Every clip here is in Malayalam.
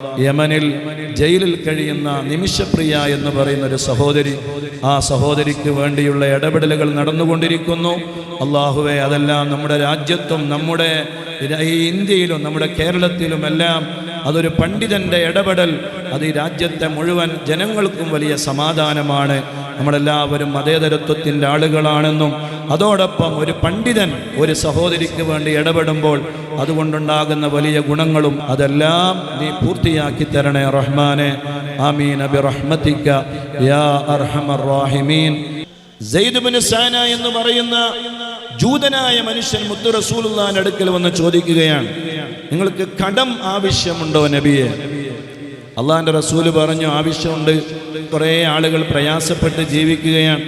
യമനിൽ ജയിലിൽ കഴിയുന്ന നിമിഷപ്രിയ എന്ന് പറയുന്ന ഒരു സഹോദരി ആ സഹോദരിക്ക് വേണ്ടിയുള്ള ഇടപെടലുകൾ നടന്നുകൊണ്ടിരിക്കുന്നു. അള്ളാഹുവെ അതെല്ലാം നമ്മുടെ രാജ്യത്തും നമ്മുടെ ഇന്ത്യയിലും നമ്മുടെ കേരളത്തിലുമെല്ലാം അതൊരു പണ്ഡിതന്റെ ഇടപെടൽ അത് ഈ രാജ്യത്തെ മുഴുവൻ ജനങ്ങൾക്കും വലിയ സമാധാനമാണ്. നമ്മളെല്ലാവരും മതേതരത്വത്തിന്റെ ആളുകളാണെന്നും അതോടൊപ്പം ഒരു പണ്ഡിതൻ ഒരു സഹോദരിക്ക് വേണ്ടി ഇടപെടുമ്പോൾ അതുകൊണ്ടുണ്ടാകുന്ന വലിയ ഗുണങ്ങളും അതെല്ലാം നീ പൂർത്തിയാക്കി തരണേ റഹ്മാനെ. ആമീൻ. അബി റഹ്മത്തിക്ക. യാ അർഹമർ സാന എന്ന് പറയുന്ന ജൂതനായ മനുഷ്യൻ മുത്തു അടുക്കൽ വന്ന് ചോദിക്കുകയാണ്. നിങ്ങൾക്ക് കടം ആവശ്യമുണ്ടോ നബിയെ? അള്ളാഹിന്റെ റസൂൽ പറഞ്ഞു ആവശ്യമുണ്ട്. കുറേ ആളുകൾ പ്രയാസപ്പെട്ട് ജീവിക്കുകയാണ്.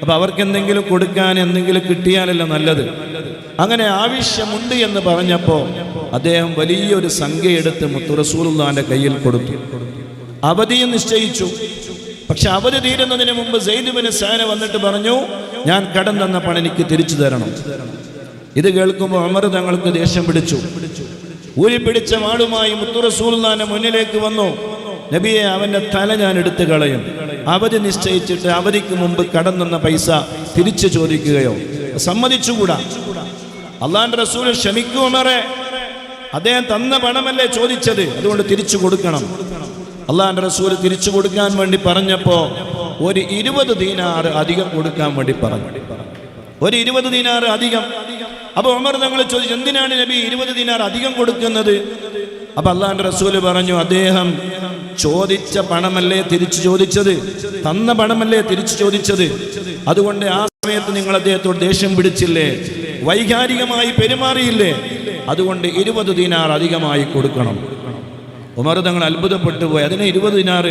അപ്പൊ അവർക്ക് എന്തെങ്കിലും കൊടുക്കാൻ എന്തെങ്കിലും കിട്ടിയാലല്ല നല്ലത്? അങ്ങനെ ആവശ്യമുണ്ട് എന്ന് പറഞ്ഞപ്പോൾ അദ്ദേഹം വലിയൊരു സംഖ്യ എടുത്ത് മുത്തു റസൂലുള്ളാന്റെ കയ്യിൽ കൊടുത്തു. അവധിയും നിശ്ചയിച്ചു. പക്ഷെ അവധി തീരുന്നതിന് മുമ്പ് സെയ്ദുബിന് സേന വന്നിട്ട് പറഞ്ഞു ഞാൻ കടം തന്ന പണം എനിക്ക് തിരിച്ചു തരണം. ഇത് കേൾക്കുമ്പോൾ അമർ തങ്ങൾക്ക് ദേഷ്യം പിടിച്ചു. ഊരി പിടിച്ച വാളുമായി മുത്തുറസൂൽനാന്റെ മുന്നിലേക്ക് വന്നു. നബിയെ അവന്റെ തല ഞാൻ എടുത്തു കളയും. അവധി നിശ്ചയിച്ചിട്ട് അവധിക്ക് മുമ്പ് കടന്നെന്ന പൈസ തിരിച്ചു ചോദിക്കുകയോ സമ്മതിച്ചുകൂടാ? അള്ളാന്റെ റസൂൽ ക്ഷമിക്കൂ ഉമറെ. അദ്ദേഹം തന്ന പണമല്ലേ ചോദിച്ചത്? അതുകൊണ്ട് തിരിച്ചു കൊടുക്കണം. അള്ളാന്റെ റസൂൽ തിരിച്ചു കൊടുക്കാൻ വേണ്ടി പറഞ്ഞപ്പോ ഒരു ഇരുപത് ദീനാറ് അധികം കൊടുക്കാൻ വേണ്ടി പറഞ്ഞു. ഒരു ഇരുപത് ദീനാറ് അധികം അപ്പൊ ഉമർ തങ്ങൾ ചോദിച്ചു എന്തിനാണ് നബി ഇരുപത് ദിനാർ അധികം കൊടുക്കുന്നത്? അപ്പൊ അള്ളാന്റെ റസൂൽ പറഞ്ഞു അദ്ദേഹം ചോദിച്ച പണമല്ലേ തിരിച്ചു ചോദിച്ചത്? തന്ന പണമല്ലേ തിരിച്ചു ചോദിച്ചത്? അതുകൊണ്ട് ആ സമയത്ത് നിങ്ങൾ അദ്ദേഹത്തോട് ദേഷ്യം പിടിച്ചില്ലേ? വൈകാരികമായി പെരുമാറിയില്ലേ? അതുകൊണ്ട് ഇരുപത് ദിനാർ അധികമായി കൊടുക്കണം. ഉമർ തങ്ങൾ അത്ഭുതപ്പെട്ടു പോയി അതിന് ഇരുപത് ദിനാർ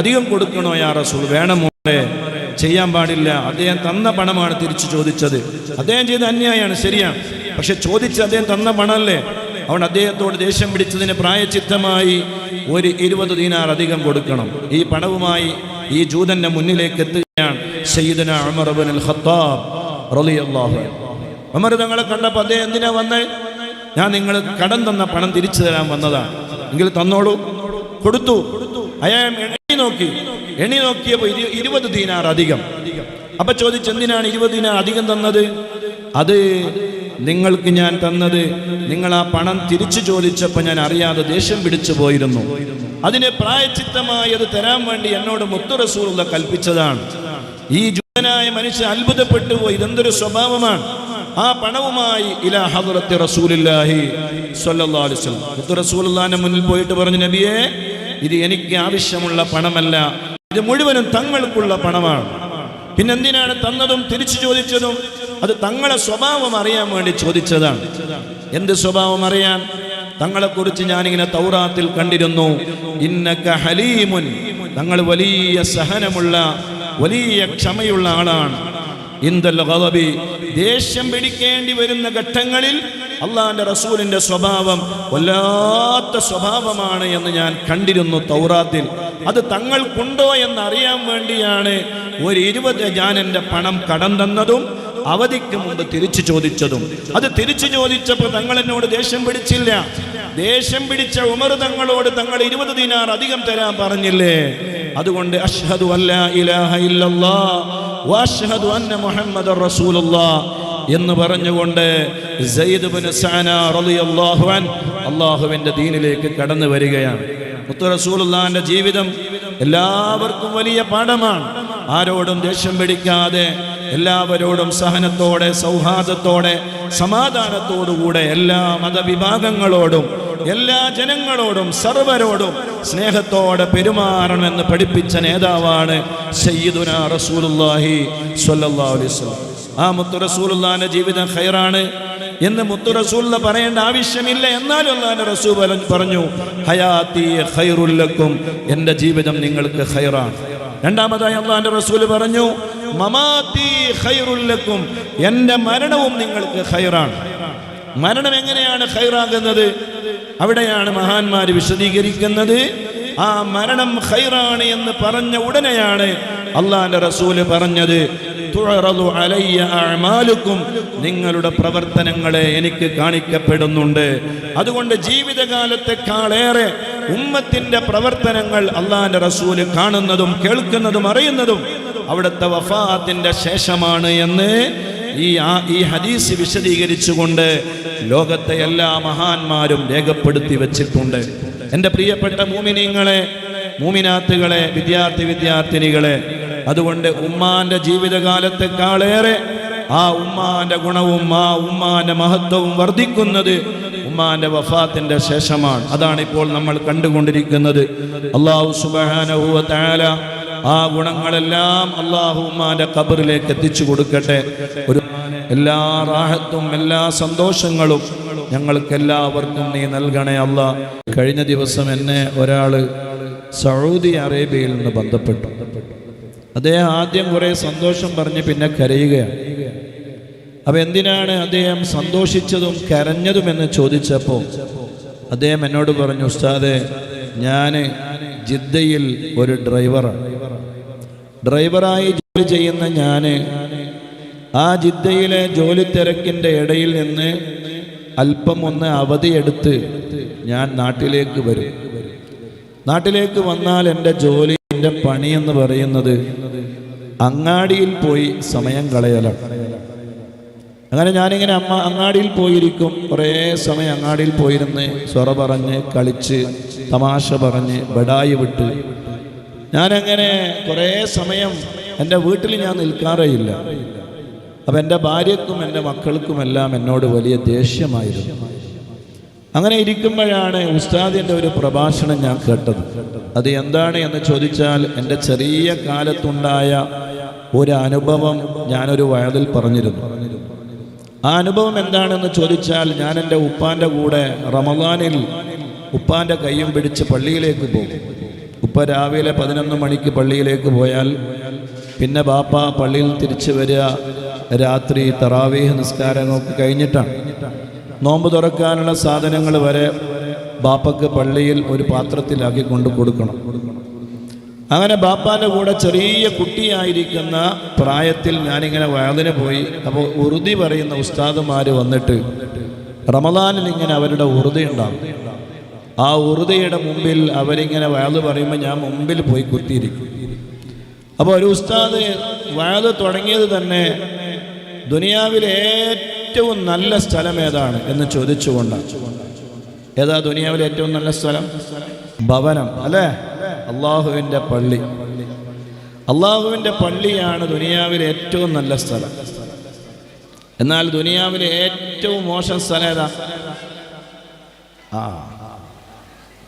അധികം കൊടുക്കണോ യാ റസൂൽ? വേണം മോളെ ചെയ്യാൻ പാടില്ല. അദ്ദേഹം തന്ന പണമാണ് തിരിച്ചു ചോദിച്ചത്. അദ്ദേഹം ചെയ്ത അന്യായമാണ് ശരിയാണ് പക്ഷെ ചോദിച്ച് അദ്ദേഹം തന്ന പണമല്ലേ? അവൻ അദ്ദേഹത്തോട് ദേഷ്യം പിടിച്ചതിന് പ്രായച്ചിത്തമായി ഒരു ഇരുപത് ദീനാർ അധികം കൊടുക്കണം. ഈ പണവുമായി ഈ ജൂതന്റെ മുന്നിലേക്ക് എത്തുകയാണ് സയ്യിദന ഇബ്നുൽ ഖത്താബ് തങ്ങളെ കണ്ടപ്പോൾ അദ്ദേഹം എന്തിനാ വന്നേ? ഞാൻ നിങ്ങൾ കടം തന്ന പണം തിരിച്ചു തരാൻ വന്നതാണ് എങ്കിൽ തന്നോളൂ. കൊടുത്തു. അയാൾ നോക്കി. എണ്ണി നോക്കിയപ്പോ ഇരു- ഇരുപത് ദീനാർ അധികം. അപ്പൊ ചോദിച്ചെന്തിനാണ് ഇരുപത് ദീനാർ അധികം തന്നത്? അത് നിങ്ങൾക്ക് ഞാൻ തന്നത് നിങ്ങൾ ആ പണം തിരിച്ചു ചോദിച്ചപ്പോൾ ഞാൻ അറിയാതെ ദേഷ്യം പിടിച്ചു പോയിരുന്നു. അതിന് പ്രായച്ചിത്തമായി അത് തരാൻ വേണ്ടി എന്നോട് മുത്തുറസൂറുള്ള കൽപ്പിച്ചതാണ്. ഈ ജൂതനായ മനുഷ്യൻ അത്ഭുതപ്പെട്ടു പോയി ഇതെന്തൊരു സ്വഭാവമാണ്? ആ പണവുമായി ഇലാ ഹദറത്തെ റസൂലില്ലാഹി സ്വല്ലല്ലാഹു അലൈഹി മുന്നിൽ പോയിട്ട് പറഞ്ഞു നബിയേ ഇത് എനിക്ക് ആവശ്യമുള്ള പണമല്ല. ഇത് മുഴുവനും തങ്ങൾക്കുള്ള പണമാണ്. പിന്നെന്തിനാണ് തന്നതും തിരിച്ചു ചോദിച്ചതും? അത് തങ്ങളെ സ്വഭാവം അറിയാൻ വേണ്ടി ചോദിച്ചതാണ്. എന്ത് സ്വഭാവം അറിയാൻ? തങ്ങളെക്കുറിച്ച് ഞാനിങ്ങനെ തൗറാത്തിൽ കണ്ടിരുന്നു. ഇന്നക ഹലീമുൻ. തങ്ങൾ വലിയ സഹനമുള്ള വലിയ ക്ഷമയുള്ള ആളാണ്. ഇന്ദൽ ദേഷ്യം പിടിക്കേണ്ടി വരുന്ന ഘട്ടങ്ങളിൽ അള്ളാന്റെ റസൂലിന്റെ സ്വഭാവം വല്ലാത്ത സ്വഭാവമാണ് എന്ന് ഞാൻ കണ്ടിരുന്നു തൗറാത്തിൽ. അത് തങ്ങൾക്കുണ്ടോ എന്ന് അറിയാൻ വേണ്ടിയാണ് ഒരു ഇരുപത് എന്റെ പണം കടം തന്നതും അവധിക്ക് മുമ്പ് തിരിച്ചു ചോദിച്ചതും. അത് തിരിച്ചു ചോദിച്ചപ്പോൾ തങ്ങൾ എന്നോട് ദേഷ്യം പിടിച്ചില്ല. ദേഷ്യം പിടിച്ച ഉമർ തങ്ങളോട് തങ്ങൾ ഇരുപത് ദിനാർ അധികം തരാൻ പറഞ്ഞില്ലേ? അതുകൊണ്ട് അഷ്ഹദു അല്ലാ ഇലാഹ ഇല്ലല്ലാ. വഅഷ്ഹദു അന്ന മുഹമ്മദ റസൂലുള്ളാ എന്ന് പറഞ്ഞുകൊണ്ട് അള്ളാഹുവിന്റെ ദീനിലേക്ക് കടന്നു വരികയാണ്. മുത്തു റസൂലുള്ളാന്റെ ജീവിതം എല്ലാവർക്കും വലിയ പാഠമാണ്. ആരോടും ദേഷ്യം പിടിക്കാതെ എല്ലാവരോടും സഹനത്തോടെ സൗഹാർദ്ദത്തോടെ സമാധാനത്തോടുകൂടെ എല്ലാ മതവിഭാഗങ്ങളോടും എല്ലാ ജനങ്ങളോടും സർവരോടും സ്നേഹത്തോടെ പെരുമാറണമെന്ന് പഠിപ്പിച്ച നേതാവാണ് അലൈഹി വസല്ലം. ആ മുത്തു ജീവിതം ഖൈറാണ്. എന്ന് മുത്തു റസൂലുള്ള പറയേണ്ട ആവശ്യമില്ല. എന്നാലും അള്ളാഹിന്റെ റസൂൽ പറ- പറഞ്ഞു ഹയാത്തി ഖൈറുല്ലക്കും എന്റെ ജീവിതം നിങ്ങൾക്ക് ഖൈറാണ്. രണ്ടാമതായി അള്ളാഹിന്റെ റസൂൽ പറഞ്ഞു മമാത്തി ഖൈറുല്ലക്കും എന്റെ മരണവും നിങ്ങൾക്ക് ഖൈറാണ്. മരണം എങ്ങനെയാണ് ഖൈറാകുന്നത്? അവിടെയാണ് മഹാന്മാർ വിശദീകരിക്കുന്നത്. ആ മരണം ഖൈറാണ് എന്ന് പറഞ്ഞ ഉടനെയാണ് അള്ളാന്റെ റസൂൽ പറഞ്ഞത് അഅ്മാലുക്കും നിങ്ങളുടെ പ്രവർത്തനങ്ങളെ എനിക്ക് കാണിക്കപ്പെടുന്നുണ്ട്. അതുകൊണ്ട് ജീവിതകാലത്തെക്കാളേറെ ഉമ്മത്തിന്റെ പ്രവർത്തനങ്ങൾ അള്ളാന്റെ റസൂൽ കാണുന്നതും കേൾക്കുന്നതും അറിയുന്നതും അവിടുത്തെ വഫാത്തിന്റെ ശേഷമാണ് എന്ന് ഈ ഈ ഹദീസ് വിശദീകരിച്ചുകൊണ്ട് ലോകത്തെ എല്ലാ മഹാന്മാരും രേഖപ്പെടുത്തി വെച്ചിട്ടുണ്ട്. എന്റെ പ്രിയപ്പെട്ട മൂമിനീങ്ങളെ മൂമിനാത്തുകളെ വിദ്യാർത്ഥി വിദ്യാർത്ഥിനികളെ അതുകൊണ്ട് ഉമ്മാന്റെ ജീവിതകാലത്തെക്കാളേറെ ആ ഉമ്മാന്റെ ഗുണവും ആ ഉമ്മാന്റെ മഹത്വവും വർദ്ധിക്കുന്നത് ഉമ്മാന്റെ വഫാത്തിന്റെ ശേഷമാണ്. അതാണ് ഇപ്പോൾ നമ്മൾ കണ്ടുകൊണ്ടിരിക്കുന്നത്. അള്ളാഹു സുബാനഹുവ താല ആ ഗുണങ്ങളെല്ലാം അള്ളാഹു ഉമ്മാന്റെ ഖബറിലേക്ക് എത്തിച്ചു കൊടുക്കട്ടെ. ഒരു എല്ലാ റാഹത്തും എല്ലാ സന്തോഷങ്ങളും ഞങ്ങൾക്ക് എല്ലാവർക്കും നീ നൽകണേ അല്ല. കഴിഞ്ഞ ദിവസം എന്നെ ഒരാൾ സൗദി അറേബ്യയിൽ നിന്ന് ബന്ധപ്പെട്ടു. അദ്ദേഹം ആദ്യം കുറേ സന്തോഷം പറഞ്ഞ് പിന്നെ കരയുകയാണ്. അപ്പൊ എന്തിനാണ് അദ്ദേഹം സന്തോഷിച്ചതും കരഞ്ഞതും എന്ന് ചോദിച്ചപ്പോൾ അദ്ദേഹം എന്നോട് പറഞ്ഞു ഉസ്താദെ ഞാൻ ജിദ്ദയിൽ ഒരു ഡ്രൈവറാണ്. ഡ്രൈവറായി ജോലി ചെയ്യുന്ന ഞാൻ ആ ജിദ്ദയിലെ ജോലി തിരക്കിന്റെ ഇടയിൽ നിന്ന് അല്പം ഒന്ന് അവധിയെടുത്ത് ഞാൻ നാട്ടിലേക്ക് വരും. നാട്ടിലേക്ക് വന്നാൽ എന്റെ ജോലി എന്റെ പണി എന്ന് പറയുന്നത് അങ്ങാടിയിൽ പോയി സമയം കളയലാണ്. അങ്ങനെ ഞാനിങ്ങനെ അമ്മ അങ്ങാടിയിൽ പോയിരിക്കും. കുറേ സമയം അങ്ങാടിയിൽ പോയിരുന്ന് സ്വറ പറഞ്ഞ് കളിച്ച് തമാശ പറഞ്ഞ് ബടായി വിട്ട്. ഞാനങ്ങനെ കുറേ സമയം എന്റെ വീട്ടിൽ ഞാൻ നിൽക്കാറേയില്ല. അപ്പം എന്റെ ഭാര്യക്കും എന്റെ മക്കൾക്കുമെല്ലാം എന്നോട് വലിയ ദേഷ്യമായിരുന്നു. അങ്ങനെ ഇരിക്കുമ്പോഴാണ് ഉസ്താദിന്റെ ഒരു പ്രഭാഷണം ഞാൻ കേട്ടത്. അത് എന്താണ് എന്ന് ചോദിച്ചാൽ എന്റെ ചെറിയ കാലത്തുണ്ടായ ഒരു അനുഭവം ഞാനൊരു വയതിൽ പറഞ്ഞിരുന്നു. ആ അനുഭവം എന്താണെന്ന് ചോദിച്ചാൽ ഞാൻ എന്റെ ഉപ്പാന്റെ കൂടെ റമദാനിൽ ഉപ്പാന്റെ കൈയും പിടിച്ച് പള്ളിയിലേക്ക് പോകും. ഉപ്പ രാവിലെ പതിനൊന്ന് മണിക്ക് പള്ളിയിലേക്ക് പോയാൽ പിന്നെ ബാപ്പ പള്ളിയിൽ തിരിച്ചു വരിക രാത്രി തറാവീഹ് നിസ്കാരങ്ങളൊക്കെ കഴിഞ്ഞിട്ടാണ്. നോമ്പ് തുറക്കാനുള്ള സാധനങ്ങൾ വരെ ബാപ്പക്ക് പള്ളിയിൽ ഒരു പാത്രത്തിലാക്കി കൊണ്ട് കൊടുക്കണം. അങ്ങനെ ബാപ്പാന്റെ കൂടെ ചെറിയ കുട്ടിയായിരിക്കുന്ന പ്രായത്തിൽ ഞാനിങ്ങനെ വയതിന് പോയി. അപ്പോൾ ഉറുതി പറയുന്ന ഉസ്താദുമാർ വന്നിട്ട് റമദാനിൽ ഇങ്ങനെ അവരുടെ ഉറുതി ഉണ്ടാകും. ആ ഉറുതിയുടെ മുമ്പിൽ അവരിങ്ങനെ വയത് പറയുമ്പോൾ ഞാൻ മുമ്പിൽ പോയി കുത്തിയിരിക്കും. അപ്പോൾ ഒരു ഉസ്താദ് വയത് തുടങ്ങിയത് തന്നെ ദുനിയാവിലെ ഏറ്റവും നല്ല സ്ഥലം ഏതാണ് എന്ന് ചോദിച്ചുകൊണ്ട് ഏതാ ദുനിയാവിലെ ഏറ്റവും നല്ല സ്ഥലം? ഭവനം അല്ലേ? അള്ളാഹുവിന്റെ പള്ളി. അള്ളാഹുവിന്റെ പള്ളിയാണ് ദുനിയാവിലെ ഏറ്റവും നല്ല സ്ഥലം. എന്നാൽ ദുനിയാവിലെ ഏറ്റവും മോശം സ്ഥലം ഏതാ? ആ.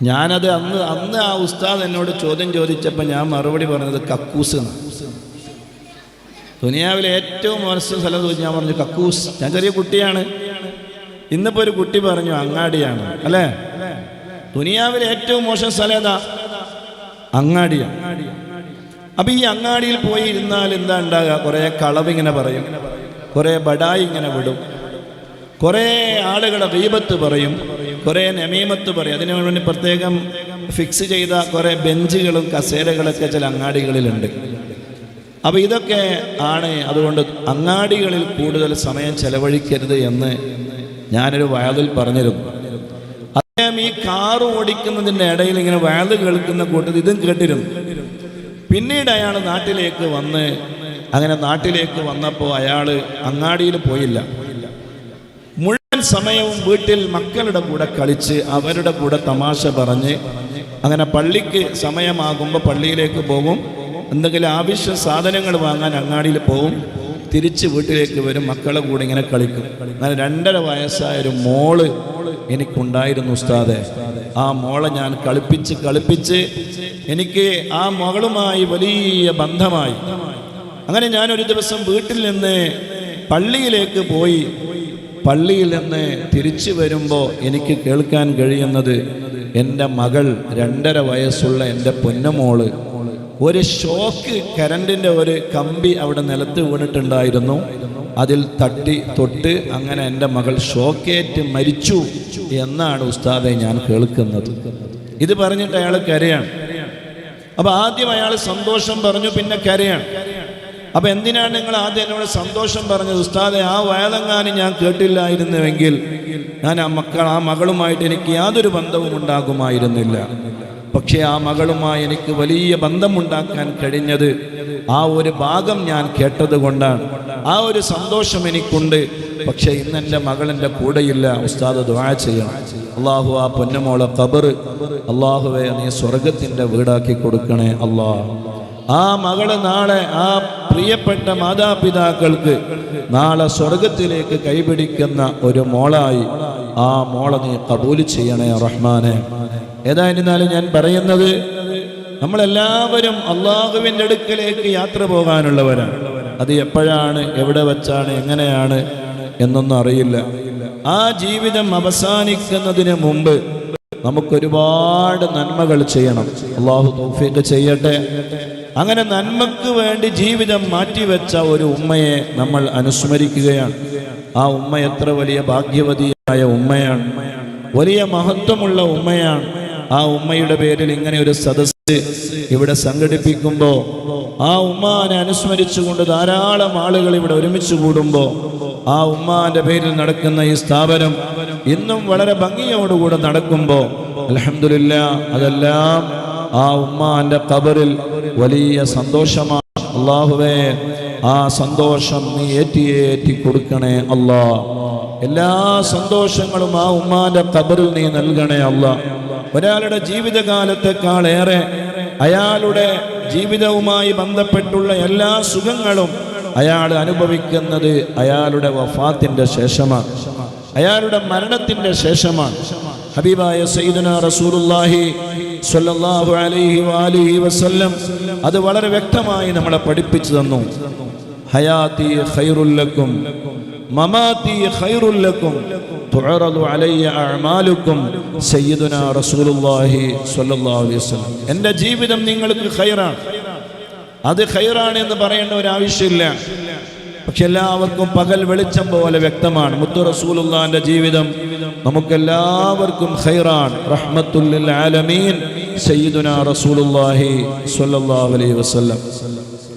ഞാനത് അന്ന് അന്ന് ആ ഉസ്താദ് എന്നോട് ചോദ്യം ചോദിച്ചപ്പോൾ ഞാൻ മറുപടി പറഞ്ഞത് കക്കൂസ് എന്നാണ്. ദുനിയാവിലെ ഏറ്റവും മോശം സ്ഥലം ചോദിച്ചു ഞാൻ പറഞ്ഞു കക്കൂസ്. ഞാൻ ചെറിയ കുട്ടിയാണ്. ഇന്നിപ്പോ ഒരു കുട്ടി പറഞ്ഞു അങ്ങാടിയാണ്. അല്ലേ? ദുനിയാവിലെ ഏറ്റവും മോശം സ്ഥലം ഏതാ? അങ്ങാടിയാണ് അപ്പൊ ഈ അങ്ങാടിയിൽ പോയി ഇരുന്നാൽ എന്താ ഉണ്ടാകുക? കുറെ കളവിങ്ങനെ പറയും. കുറെ ബഡായി ഇങ്ങനെ വിടും. കുറെ ആളുകളെ ദീപത്ത് പറയും. കുറെ നമീമത്ത് പറയും. അതിനു വേണ്ടി പ്രത്യേകം ഫിക്സ് ചെയ്ത കുറെ ബെഞ്ചുകളും കസേരകളൊക്കെ ചില അങ്ങാടികളിലുണ്ട്. അപ്പൊ ഇതൊക്കെ ആണ് അതുകൊണ്ട് അങ്ങാടികളിൽ കൂടുതൽ സമയം ചെലവഴിക്കരുത് എന്ന് ഞാനൊരു വയതിൽ പറഞ്ഞിരുന്നു. അദ്ദേഹം ഈ കാറ് ഓടിക്കുന്നതിന്റെ ഇടയിൽ ഇങ്ങനെ വയത് കേൾക്കുന്ന കൂട്ടത്തിൽ ഇതും കേട്ടിരുന്നു. പിന്നീട് അയാൾ നാട്ടിലേക്ക് വന്ന് അങ്ങനെ നാട്ടിലേക്ക് വന്നപ്പോൾ അയാൾ അങ്ങാടിയിൽ പോയില്ല. മുഴുവൻ സമയവും വീട്ടിൽ മക്കളുടെ കൂടെ കളിച്ച് അവരുടെ കൂടെ തമാശ പറഞ്ഞ് അങ്ങനെ പള്ളിക്ക് സമയമാകുമ്പോൾ പള്ളിയിലേക്ക് പോകും. എന്തെങ്കിലും ആവശ്യ സാധനങ്ങൾ വാങ്ങാൻ അങ്ങാടിയിൽ പോവും തിരിച്ച് വീട്ടിലേക്ക് വരും മക്കളെ കൂടെ ഇങ്ങനെ കളിക്കും. എന്നാൽ രണ്ടര വയസ്സായ ഒരു മോൾ എനിക്കുണ്ടായിരുന്നു ഉസ്താദെ. ആ മോളെ ഞാൻ കളിപ്പിച്ച് കളിപ്പിച്ച് എനിക്ക് ആ മകളുമായി വലിയ ബന്ധമായി. അങ്ങനെ ഞാൻ ഒരു ദിവസം വീട്ടിൽ നിന്ന് പള്ളിയിലേക്ക് പോയി. പള്ളിയിൽ നിന്ന് തിരിച്ചു വരുമ്പോൾ എനിക്ക് കേൾക്കാൻ കഴിയുന്നത് എന്റെ മകൾ രണ്ടര വയസ്സുള്ള എന്റെ പൊന്നമോൾ ഒരു ഷോക്ക് കരണ്ടിന്റെ ഒരു കമ്പി അവിടെ നിലത്ത് വീണിട്ടുണ്ടായിരുന്നു. അതിൽ തട്ടി തൊട്ട് അങ്ങനെ എന്റെ മകൾ ഷോക്കേറ്റ് മരിച്ചു എന്നാണ് ഉസ്താദെ ഞാൻ കേൾക്കുന്നത്. ഇത് പറഞ്ഞിട്ട് അയാൾ കരയാണ്. അപ്പൊ ആദ്യം അയാൾ സന്തോഷം പറഞ്ഞു പിന്നെ കരയാണ്. അപ്പൊ എന്തിനാണ് നിങ്ങൾ ആദ്യം എന്നോട് സന്തോഷം പറഞ്ഞത്? ഉസ്താദെ ആ വയലങ്ങാനും ഞാൻ കേട്ടില്ലായിരുന്നുവെങ്കിൽ ഞാൻ ആ മക്കൾ ആ മകളുമായിട്ട് എനിക്ക് യാതൊരു ബന്ധവും ഉണ്ടാകുമായിരുന്നില്ല പക്ഷേ ആ മകളുമായി എനിക്ക് വലിയ ബന്ധമുണ്ടാക്കാൻ കഴിഞ്ഞത് ആ ഒരു ഭാഗം ഞാൻ കേട്ടത് കൊണ്ടാണ്. ആ ഒരു സന്തോഷം എനിക്കുണ്ട്. പക്ഷേ ഇന്ന് എന്റെ മകൾ എന്റെ കൂടെയില്ല. ഉസ്താദ് ദ്വാ ചെയ്യണം. അള്ളാഹു ആ പൊന്നമോളെ കബർ അള്ളാഹുവെ നീ സ്വർഗത്തിന്റെ വീടാക്കി കൊടുക്കണേ അള്ളാഹ് ആ മകൾ നാളെ ആ പ്രിയപ്പെട്ട മാതാപിതാക്കൾക്ക് നാളെ സ്വർഗത്തിലേക്ക് കൈപിടിക്കുന്ന ഒരു മോളായി ആ മോളെ നീ കബൂൽ ചെയ്യണേ റഹ്മാനെ. ഏതായിരുന്നാലും ഞാൻ പറയുന്നത് നമ്മളെല്ലാവരും അള്ളാഹുവിന്റെ അടുക്കലേക്ക് യാത്ര പോകാനുള്ളവരാണ്. അത് എപ്പോഴാണ് എവിടെ വച്ചാണ് എങ്ങനെയാണ് എന്നൊന്നും അറിയില്ല. ആ ജീവിതം അവസാനിക്കുന്നതിന് മുമ്പ് നമുക്കൊരുപാട് നന്മകൾ ചെയ്യണം. അള്ളാഹു തൗഫീഖ് ചെയ്യട്ടെ. അങ്ങനെ നന്മക്ക് വേണ്ടി ജീവിതം മാറ്റിവെച്ച ഒരു ഉമ്മയെ നമ്മൾ അനുസ്മരിക്കുകയാണ്. ആ ഉമ്മ എത്ര വലിയ ഭാഗ്യവതിയായ ഉമ്മയാണ്. വലിയ മഹത്വമുള്ള ഉമ്മയാണ്. ആ ഉമ്മയുടെ പേരിൽ ഇങ്ങനെ ഒരു സദസ് ഇവിടെ സംഘടിപ്പിക്കുമ്പോൾ ആ ഉമ്മാനെ അനുസ്മരിച്ചുകൊണ്ട് ധാരാളം ആളുകൾ ഇവിടെ ഒരുമിച്ച് കൂടുമ്പോൾ ആ ഉമ്മാന്റെ പേരിൽ നടക്കുന്ന ഈ സ്ഥാപനം ഇന്നും വളരെ ഭംഗിയോടുകൂടെ നടക്കുമ്പോൾ അലഹമില്ല അതെല്ലാം ആ ഉമ്മാന്റെ കബറിൽ വലിയ സന്തോഷമാണ്. അള്ളാഹുവേ ആ സന്തോഷം നീ ഏറ്റിയേറ്റി കൊടുക്കണേ അല്ലാ എല്ലാ സന്തോഷങ്ങളും ആ ഉമ്മാന്റെ കബറിൽ നീ നൽകണേ അല്ല ഒരാളുടെ ജീവിതകാലത്തെക്കാളേറെ അയാളുടെ ജീവിതവുമായി ബന്ധപ്പെട്ടുള്ള എല്ലാ സുഖങ്ങളും അയാൾ അനുഭവിക്കുന്നത് അയാളുടെ വഫാത്തിന്റെ ശേഷമാണ്. അയാളുടെ മരണത്തിന്റെ ശേഷമാണ്. ഹബീബായ സൈദന റസൂലുള്ളാഹി സ്വല്ലല്ലാഹു അലൈഹി വാലിഹി വസല്ലം അത് വളരെ വ്യക്തമായി നമ്മളെ പഠിപ്പിച്ചു തന്നു. ഹയാത്തി ഖൈറുല്ലക്കും മമാത്തി ഖൈറുല്ലക്കും തുഅറദു അലയ്യ അഅമാലുക്കും സയ്യിദുന റസൂലുള്ളാഹി സ്വല്ലല്ലാഹു അലൈഹി വസല്ലം. എന്റെ ജീവിതം നിങ്ങൾക്ക് ഖൈറാണ്. അത് ഖൈറാണ് എന്ന് പറയേണ്ട ഒരു ആവശ്യമില്ല. പക്ഷെ എല്ലാവർക്കും പകൽ വെളിച്ചം പോലെ വ്യക്തമാണ്. മുത്തു റസൂലുള്ളാന്റെ ജീവിതം നമുക്കെല്ലാവർക്കും ഖൈറാണ്. റഹ്മത്തുല്ലിൽ ആലമീൻ സയ്യിദുന റസൂലുള്ളാഹി സ്വല്ലല്ലാഹു അലൈഹി വസല്ലം.